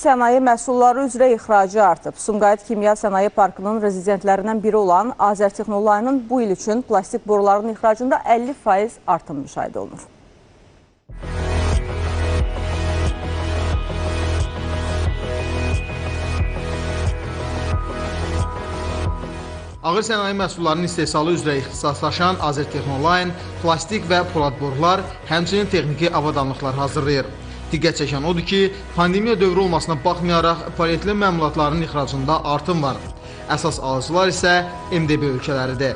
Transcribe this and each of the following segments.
sənaye məhsulları üzrə ixracı artıb. Sumqayıt Kimya Sənaye Parkının rezidentlərindən biri olan Azərtexnolayının bu il üçün plastik boruların ixracında 50% artım müşahidə olunur. Ağır sənaye məhsullarının istehsalı üzrə ixtisaslaşan Azərtexnolayın plastik və polad borular, həmçinin texniki avadanlıqlar hazırlayır. Diqqət çəkən odur ki, pandemiya dövrü olmasına baxmayaraq polietilen məmulatlarının ixracında artım var. Əsas alıcılar isə MDB ölkələridir.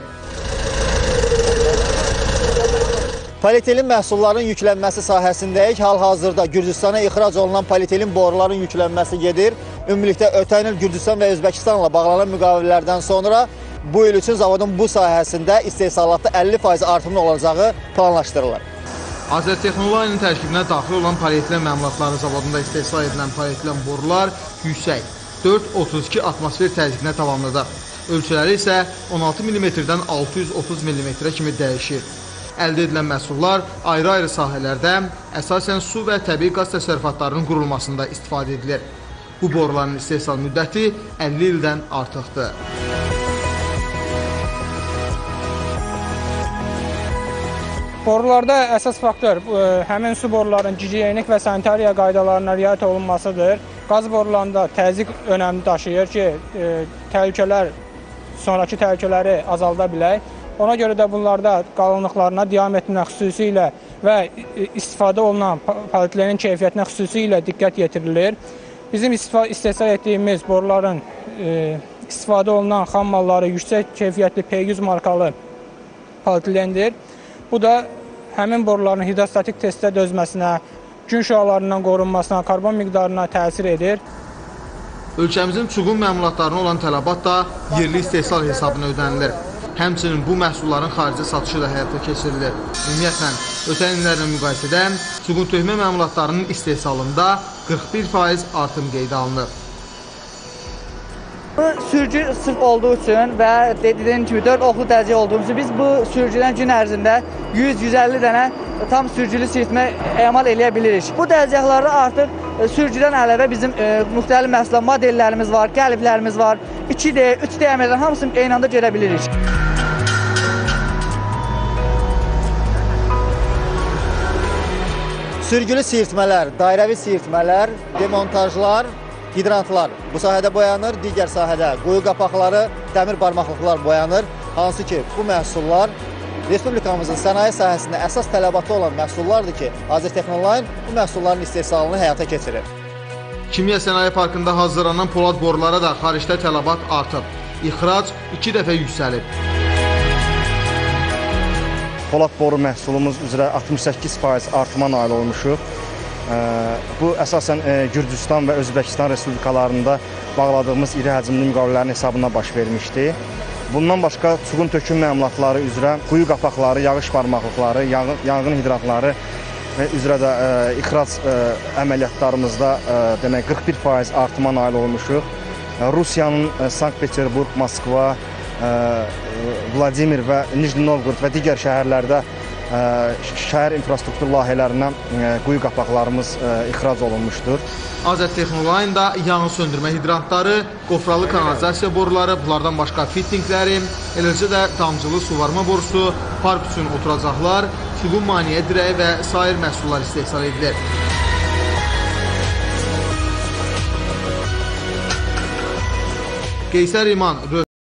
Polietilin məhsulların yüklənməsi sahəsindəyik. Hal-hazırda Gürcüstana ixrac olunan polietilin boruların yüklənməsi gedir. Ümumilikdə ötən il Gürcüstan və Özbəkistanla bağlanan müqavilələrdən sonra bu il üçün zavodun bu sahəsində istehsalatda 50% artımın olacağı planlaşdırılır. Azərtexnolayının tərkibinə daxil olan polietilen məmulatları zavodunda istehsal edilən polietilen borular yüksək 4-32 atmosfer təzyiqinə tamamlıdır. Ölçüləri isə 16 mm-dən 630 mm kimi dəyişir. Əldə edilən məhsullar ayrı-ayrı sahələrdə əsasən su və təbii qaz təsərrüfatlarının qurulmasında istifadə edilir. Bu boruların istehsal müddəti 50 ildən artıqdır. Borularda əsas faktor ə, həmin su borularının gigiyenik və sanitariya qaydalarına riayət olunmasıdır. Qaz borularında təzyiq önəmini daşıyır ki, ə, təhlükələr sonrakı təhlükələri azalda bilək. Ona görə də bunlarda qalınlıqlarına, diametrinə xüsusilə və istifadə olunan polietilenin keyfiyyətinə xüsusilə diqqət yetirilir. Bizim istehsal etdiyimiz boruların ə, istifadə olunan xam malları yüksək keyfiyyətli P100 markalı polietilendir. Bu da həmin boruların hidrostatik testdə dözməsinə, gün şüalarından qorunmasına, karbon miqdarına təsir edir. Ölkəmizin çuğun məmulatlarına olan tələbat da yerli istehsal hesabına ödənilir. Həmçinin bu məhsulların xarici satışı da həyata keçirilir. Ümumiyyətlə, ötən illərlə müqayisədə çuğun töhmə məmulatlarının istehsalında 41% artım qeydə alınıb. Bu sürücü sırf olduğu üçün və dediyim kimi 4 oxlu dərəcə olduğumuz üçün biz bu sürücüdən gün ərzində 100-150 dənə tam sürücülü sirtmə emal eləyə bilirik. Bu dərəcələrdə artıq e, sürücüdən əlavə bizim e, müxtəlif məhsullar modellərimiz var, qəliblərimiz var. 2D, 3D əməllərin hamısını eyni anda görə bilirik. Sürgülü sirtmələr, dairəvi sirtmələr, demontajlar, hidrantlar bu sahədə boyanır, digər sahədə quyu qapaqları, dəmir barmaqlıqlar boyanır. Hansı ki, bu məhsullar Respublikamızın sənaye sahəsində əsas tələbatı olan məhsullardır ki, Azərtexnolayın bu məhsulların istehsalını həyata keçirir. Kimya Sənaye Parkında hazırlanan polad borulara da xaricdə tələbat artıb. İxrac 2 dəfə yüksəlib. Polad boru məhsulumuz üzrə 68% artıma nail olmuşuq. Bu əsasən Gürcüstan və Özbəkistan respublikalarında bağladığımız iri həcmli müqavilələrin hesabına baş vermişdi. Bundan başqa çuğun töküm məmulatları üzrə quyu qapaqları, yağış barmaqlıqları, yanğın, hidrantları üzrə də ə, ixrac ə, əməliyyatlarımızda ə, demək 41% artıma nail olmuşuq. Rusiyanın ə, Sankt-Peterburg, Moskva, Vladimir və Nijni Novgorod və digər şəhərlərdə şəhər infrastruktur layihələrindən quyu qapaqlarımız ixrac olunmuşdur. Azərtexnolayın da yanğın söndürmə hidrantları, qofralı kanalizasiya boruları, bunlardan başqa fittingləri, eləcə də damcılı suvarma borusu, park üçün oturacaqlar, çubuq maniyə dirəyi və sair məhsullar istehsal edilir. Qeysər İman, Röh